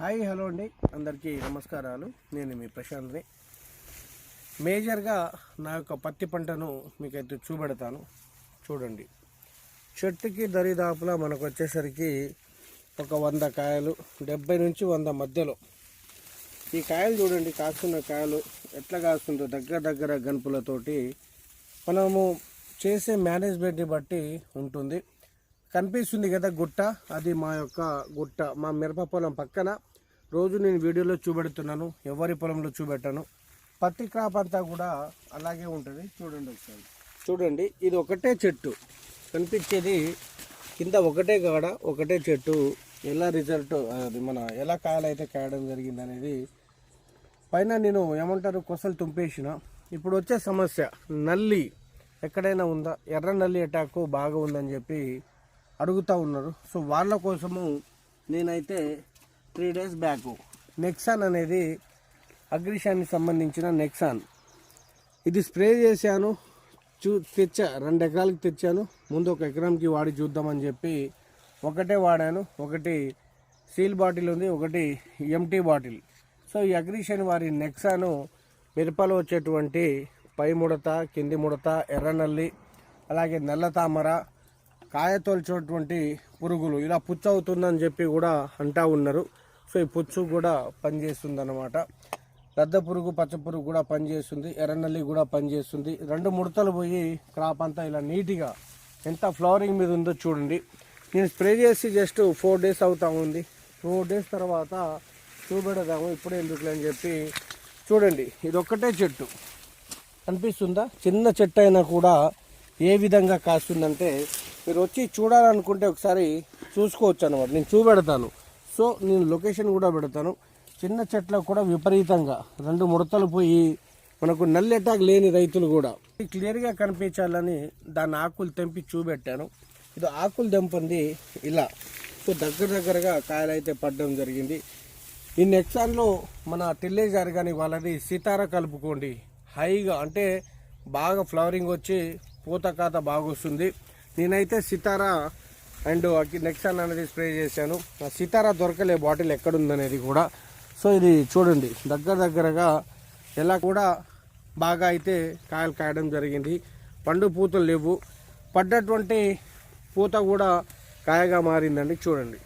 Hi hello అండి. అందరికీ నమస్కారాలు. నేను మీ ప్రశాంత్ని. మేజర్గా నా యొక్క పత్తి పంటను మీకైతే చూపెడతాను. చూడండి. చెట్టుకి దరిదాపులా మనకు వచ్చేసరికి ఒక వంద కాయలు డెబ్బై నుంచి వంద మధ్యలో. ఈ కాయలు చూడండి కాస్తున్న కాయలు ఎట్లా కాస్తుందో దగ్గర దగ్గర గనుపులతోటి మనము చేసే మేనేజ్మెంట్ని బట్టి ఉంటుంది. కనిపిస్తుంది కదా గుట్ట అది మా యొక్క గుట్ట మా మిరప పొలం పక్కన. రోజు నేను వీడియోలో చూపెడుతున్నాను ఎవరి పొలంలో చూపెట్టాను. పత్తి క్రాప్ అంతా కూడా అలాగే ఉంటుంది. చూడండి ఒకసారి. చూడండి ఇది ఒకటే చెట్టు. కనిపించేది కింద ఒకటే కాడ ఒకటే చెట్టు. ఎలా రిజల్ట్ అది మన ఎలా కాయలు అయితే కాయడం జరిగింది అనేది పైన నేను ఏమంటారు కొసలు తుంపేసిన. ఇప్పుడు వచ్చే సమస్య నల్లి ఎక్కడైనా ఉందా? ఎర్ర నల్లి అటాక్ బాగా ఉందని చెప్పి అడుగుతూ ఉన్నారు. సో వాళ్ళ కోసము నేనైతే త్రీ డేస్ బ్యాక్. నెక్సాన్ అనేది అగ్రిషానికి సంబంధించిన నెక్సాన్. ఇది స్ప్రే చేశాను చూ తెచ్చా రెండు ఎకరాలకి తెచ్చాను. ముందు ఒక ఎకరానికి వాడి చూద్దామని చెప్పి ఒకటే వాడాను. ఒకటి సీల్ బాటిల్ ఉంది ఒకటి ఎంటీ బాటిల్. సో ఈ అగ్రిషన్ వారి నెక్సాను మిరపలో వచ్చేటువంటి పై ముడత కింది ముడత ఎర్రనల్లి అలాగే నల్ల తామర కాయ తోల్చేటువంటి పురుగులు. ఇలా పుచ్చవుతుందని చెప్పి కూడా అంటా ఉన్నారు. సో ఈ పుచ్చు కూడా పనిచేస్తుంది అనమాట పెద్ద పురుగు పచ్చ పురుగు కూడా పనిచేస్తుంది. ఎర్రనల్లి కూడా పనిచేస్తుంది. రెండు ముడతలు పోయి క్రాప్ అంతా ఇలా నీట్గా ఎంత ఫ్లవరింగ్ మీద ఉందో చూడండి. నేను స్ప్రే చేసి జస్ట్ ఫోర్ డేస్ అవుతా ఉంది. ఫోర్ డేస్ తర్వాత చూపెడదాము. ఇప్పుడే ఎందుకులే అని చెప్పి చూడండి. ఇది ఒక్కటే చెట్టు. అనిపిస్తుందా? చిన్న చెట్టు అయినా కూడా ఏ విధంగా కాస్తుందంటే మీరు వచ్చి చూడాలనుకుంటే ఒకసారి చూసుకోవచ్చు అనమాట నేను చూపెడతాను. సో నేను లొకేషన్ కూడా పెడతాను. చిన్న చెట్లకు కూడా విపరీతంగా. రెండు ముడతలు పోయి మనకు నల్లి అటాక్ లేని రైతులు కూడా. క్లియర్గా కనిపించాలని దాని ఆకులు తెంపి చూపెట్టాను. ఇది ఆకులు తెంపింది ఇలా. సో దగ్గర దగ్గరగా కాయలు అయితే పడడం జరిగింది. ఈ నెక్సాన్లో మన టిల్లేజ్ కానీ వాళ్ళది సితార కలుపుకోండి. హైగా అంటే బాగా ఫ్లవరింగ్ వచ్చి పూత కాత బాగా వస్తుంది నేనైతే సితారా అండ్ నెక్సాన్ అనేది స్ప్రే చేశాను. సితారా దొరకలే బాటిల్ ఎక్కడుందనేది కూడా. సో ఇది చూడండి దగ్గర దగ్గరగా ఎలా కూడా బాగా అయితే కాయలు కాయడం జరిగింది. పండు పూతలు లేవు. పడ్డటువంటి పూత కూడా కాయగా మారిందండి. చూడండి.